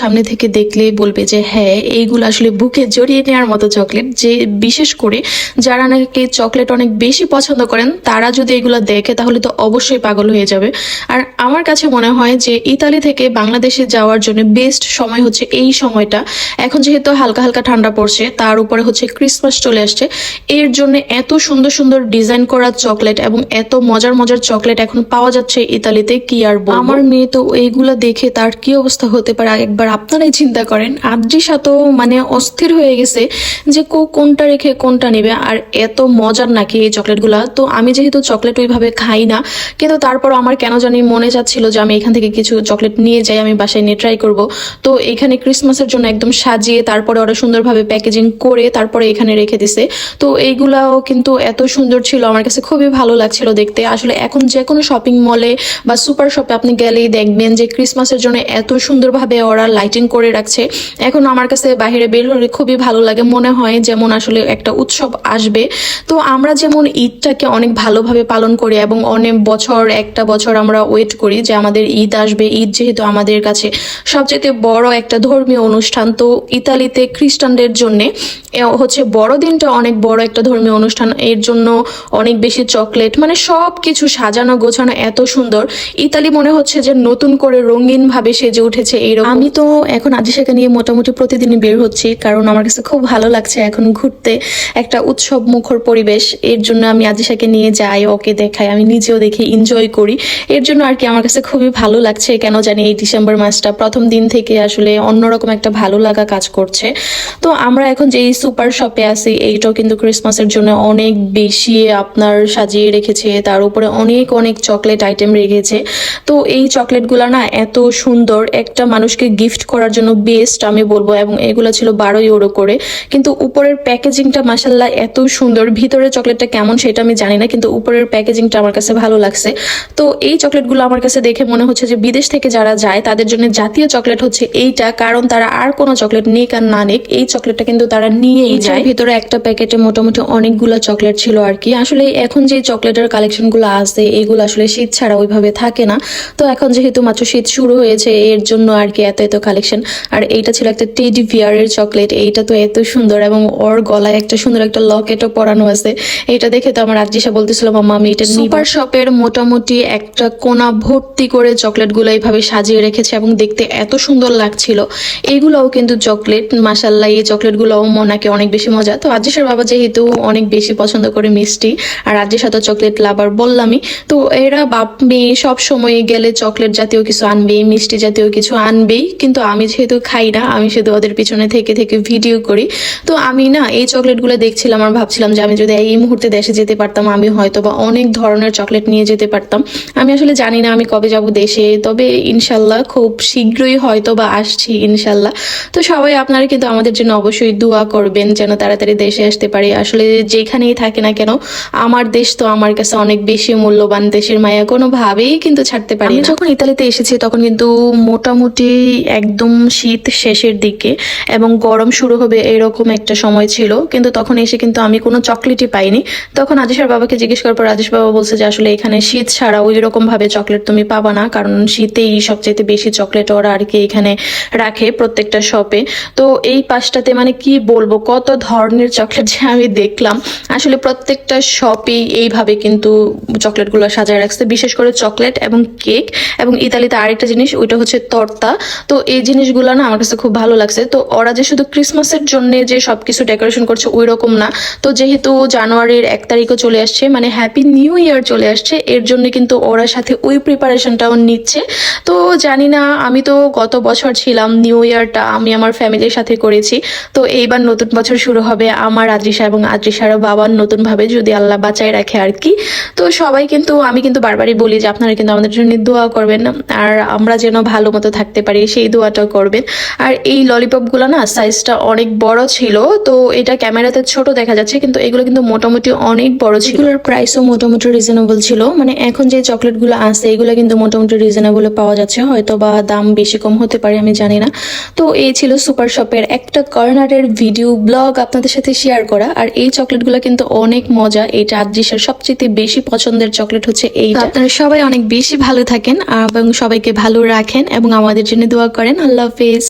সামনে থেকে দেখলে বলবে যে হ্যাঁ এইগুলো আসলে বুকে জড়িয়ে নেওয়ার মতো চকলেট। যে বিশেষ করে যারা নাকি চকলেট অনেক বেশি পছন্দ করেন, তারা যদি এগুলো দেখে তাহলে তো অবশ্যই পাগল হয়ে যাবে। আর আমার কাছে মনে হয় যে, ইতালি থেকে বাংলাদেশে যাওয়ার জন্য বেস্ট সময় হচ্ছে এই সময়টা। এখন যেহেতু হালকা হালকা ঠান্ডা পড়ছে, তার উপরে হচ্ছে ক্রিসমাস চলে আসছে। এর জন্য এত সুন্দর সুন্দর ডিজাইন করা চকলেট এবং এত মজার মজার চকলেট এখন পাওয়া যাচ্ছে ইতালিতে, কি আর আমার মেয়ে তো এইগুলো দেখে তার কি অবস্থা হতে পারে? একবার আপনারাই চিন্তা করেন। আদ্রিসা তো মানে অস্থির হয়ে গেছে যে কো কোনটা রেখে কোনটা নেবে। আর এত মজার নাকি এই চকলেটগুলা। তো আমি যেহেতু চকলেট ওইভাবে খাই না, কিন্তু তারপর আমার কেন জানি মনে যাচ্ছিল যে আমি এখান থেকে কিছু চকলেট নিয়ে যাই, আমি বাসায় নিয়ে ট্রাই করব। তো এখানে ক্রিসমাসের জন্য একদম সাজিয়ে, তারপরে ওরা সুন্দরভাবে প্যাকেজিং করে, তারপরে এখানে রেখে দিছে। তো এইগুলাও কিন্তু এত সুন্দর ছিল, আমার কাছে খুবই ভালো লাগছিল দেখতে। আসলে এখন যে কোনো শপিং মলে বা সুপার শপে আপনি গেলেই দেখবেন যে ক্রিসমাসের জন্য এত সুন্দরভাবে ওরা লাইটিং করে রাখছে। এখন আমার কাছে বাইরে বের হলে খুবই ভালো লাগে। মনে হয় যেমন আসলে একটা উৎসব আসবে। তো আমরা যেমন ঈদটাকে অনেক ভালোভাবে পালন করি এবং অনেক বছর, একটা বছর আমরা ওয়েট করি যে আমাদের ঈদ আসবে। ঈদ যেহেতু আমাদের কাছে সবচেয়ে বড় একটা ধর্মীয় অনুষ্ঠান। তো ইতালিতে খ্রিস্টানদের জন্যে হচ্ছে বড়দিনটা অনেক বড় একটা ধর্মীয় অনুষ্ঠান। এর জন্য অনেক বেশি চকলেট মানে সব কিছু সাজানো গোছানো এত সুন্দর। ইতালি মনে হচ্ছে যে নতুন করে রঙিন ভাবে সেজে উঠেছে এইরকম। আমি তো এখন আজিশাকে নিয়ে মোটামুটি প্রতিদিনই বের হচ্ছি, কারণ আমার কাছে খুব ভালো লাগছে এখন ঘুরতে, একটা উৎসব মুখর পরিবেশ। এর জন্য আমি আজিশাকে নিয়ে যাই, ওকে দেখাই, আমি নিজেও দেখি এনজয় করি। এর জন্য আর কি আমার কাছে খুবই ভালো লাগছে, কেন জানি এই ডিসেম্বর মাসটা প্রথম দিন থেকে আসলে অন্যরকম একটা ভালো লাগা কাজ করছে। তো আমরা এখন যেই সুপার শপে আছি, এইটাও কিন্তু ক্রিসমাসের জন্য অনেক বেশি আপনার সাজিয়ে রেখেছে, তার উপরে অনেক অনেক চকলেট আইটেম রেখেছে। তো এই চকলেটগুলো না এত সুন্দর, একটা মানুষকে গিফট করার জন্য বেস্ট আমি বলব এবং এগুলো ছিল বারো ইউরো করে। কিন্তু উপরের প্যাকেজিংটা মাসাল্লাহ এত সুন্দর ভিতরে চকলেটটা কেমন সেটা আমি জানি না কিন্তু উপরের প্যাকেজিংটা আমার কাছে ভালো লাগছে। তো এই চকলেটগুলো আমার কাছে দেখে মনে হচ্ছে যে বিদেশ থেকে যারা যায় তাদের জন্য জাতীয় চকলেট হচ্ছে এইটা কারণ তারা আর কোনো চকলেট নিক আর না নিক এই চকলেটটা কিন্তু তারা নিয়েই যায়। ভিতরে একটা প্যাকেটে মোটামুটি অনেকগুলো চকলেট ছিল আর কি। আসলে এখন যে চকলেটের কালেকশনগুলো আছে এগুলো আসলে শীত ছাড়া ওইভাবে থাকে না। তো এখন যেহেতু মাত্র শীত শুরু হয়েছে এর জন্য আর কি এত এত কালেকশন আর এইটা ছিল একটা টেডি বিয়ারের চকলেট এইটা তো এত সুন্দর এবং ওর গলায় একটা সুন্দর একটা লকেটও পরানো আছে। এটা দেখে তো আমার আজ্জিসা বলতেছিল মাম্মা আমি এটা সুপার শপের মোটামুটি একটা কোনা ভর্তি করে চকলেটগুলো এইভাবে সাজিয়ে রেখেছে এবং দেখতে এত সুন্দর লাগছিল। এইগুলোও কিন্তু চকলেট মাসাল্লাহ এই চকলেট গুলোও মনাকে অনেক বেশি মজা। তো আজ্জিসার বাবা যেহেতু অনেক বেশি পছন্দ করে মিষ্টি, আর আজ্জিসা তো চকলেট লাভার বললামই, তো এরা বাপ মেয়ে সব সময় গেলে চকলেট জাতীয় কিছু আনবেই মিষ্টি জাতীয় কিছু আনবেই। কিন্তু আমি যেহেতু খাই না আমি শুধু ওদের পিছনে থেকে থেকে ভিডিও করি। তো আমি না এই চকলেটগুলো দেখছিলাম আর ভাবছিলাম যে আমি যদি এই মুহূর্তে দেশে যেতে পারতাম আমি হয়তো বা অনেক ধরনের চকলেট নিয়ে যেতে পারতাম। আমি আসলে জানি না আমি কবে যাব দেশে তবে ইনশাল্লাহ খুব শীঘ্রই হয়তো বা আসছি ইনশাল্লাহ। তো সবাই আপনারা কিন্তু আমাদের জন্য অবশ্যই দোয়া করবেন যেন তাড়াতাড়ি দেশে আসতে পারি। আসলে যেখানেই থাকে না কেন আমার দেশ তো আমার কাছে অনেক বেশি মূল্যবান দেশের মায়া কোনোভাবেই কিন্তু ছাড়তে পারি যখন ইতালিতে এসেছি তখন কিন্তু মোটামুটি একদম শীত শেষের দিকে এবং গরম শুরু হবে এরকম একটা সময় ছিল। কিন্তু তখন এসে কিন্তু আমি কোনো চকলেটই পাইনি। তখন আদেশের বাবাকে জিজ্ঞেস করার পর আদেশ বাবা বলছে যে, আসলে এখানে শীত ছাড়া ওই রকম ভাবে চকলেট তুমি পাবা না, কারণ শীতেই সবচেয়ে বেশি চকলেট ওরা আর কি এখানে রাখে প্রত্যেকটা শপে। তো এই পাশটাতে মানে কি বলব, কত ধরনের চকলেট যে আমি দেখলাম। আসলে প্রত্যেকটা শপেই এইভাবে কিন্তু চকলেটগুলো সাজায় রাখছে। বিশেষ করে চকলেট এবং কেক এবং ইতালিতে আরেকটা জিনিস, ওইটা হচ্ছে তর্তা। তো এই জিনিসগুলো না আমার কাছে খুব ভালো লাগছে। তো ওরা যে শুধু ক্রিসমাসের জন্য যে সবকিছু ডেকোরেশন করছে ওই রকম না। তো যেহেতু জানুয়ারির এক তারিখও চলে আসছে মানে হ্যাপি নিউ ইয়ার চলে আসছে, এর জন্য কিন্তু ওরা সাথে ওই প্রিপারেশনটাও নিচ্ছে। তো জানি না, আমি তো গত বছর ছিলাম নিউ ইয়ারটা আমি আমার ফ্যামিলির সাথে করেছি। তো এইবার নতুন বছর শুরু হবে, আমার আদ্রিসা এবং আদ্রিসার বাবার নতুনভাবে যদি আল্লাহ বাঁচায় রাখে আর কি। তো সবাই কিন্তু, আমি কিন্তু বারবারই বলি যে আপনারা কিন্তু আমাদের জন্য দোয়া করবেন। আর আমরা যেন ভালো মতো থাকতে পারি, সেই দোয়াটাও করবেন। আর এই ললিপপগুলো না সাইজটা অনেক বড় ছিল তো এটা ক্যামেরাতে ছোট দেখা যাচ্ছে কিন্তু এগুলো কিন্তু মোটামুটি অনেক বড় ছিল। এগুলোর প্রাইসও মোটামুটি রিজনেবল ছিল। মানে এখন যে চকলেটগুলো আছে এগুলো কিন্তু মোটামুটি রিজনেবল পাওয়া যাচ্ছে। হয়তো বা দাম বেশি কম হতে পারে আমি জানি না। তো এই ছিল সুপার শপের একটা কর্নারের ভিডিও ব্লগ আপনাদের সাথে শেয়ার করা। আর এই চকলেটগুলো কিন্তু অনেক মজা। এইটা আদ্রিসের সবচেয়ে বেশি পছন্দের চকলেট হচ্ছে এই আপনারা সবাই অনেক বেশি ভালো থাকেন এবং সবাইকে ভালো রাখেন এবং আমাদের জন্য দোয়া করেন আল্লাহ হাফেজ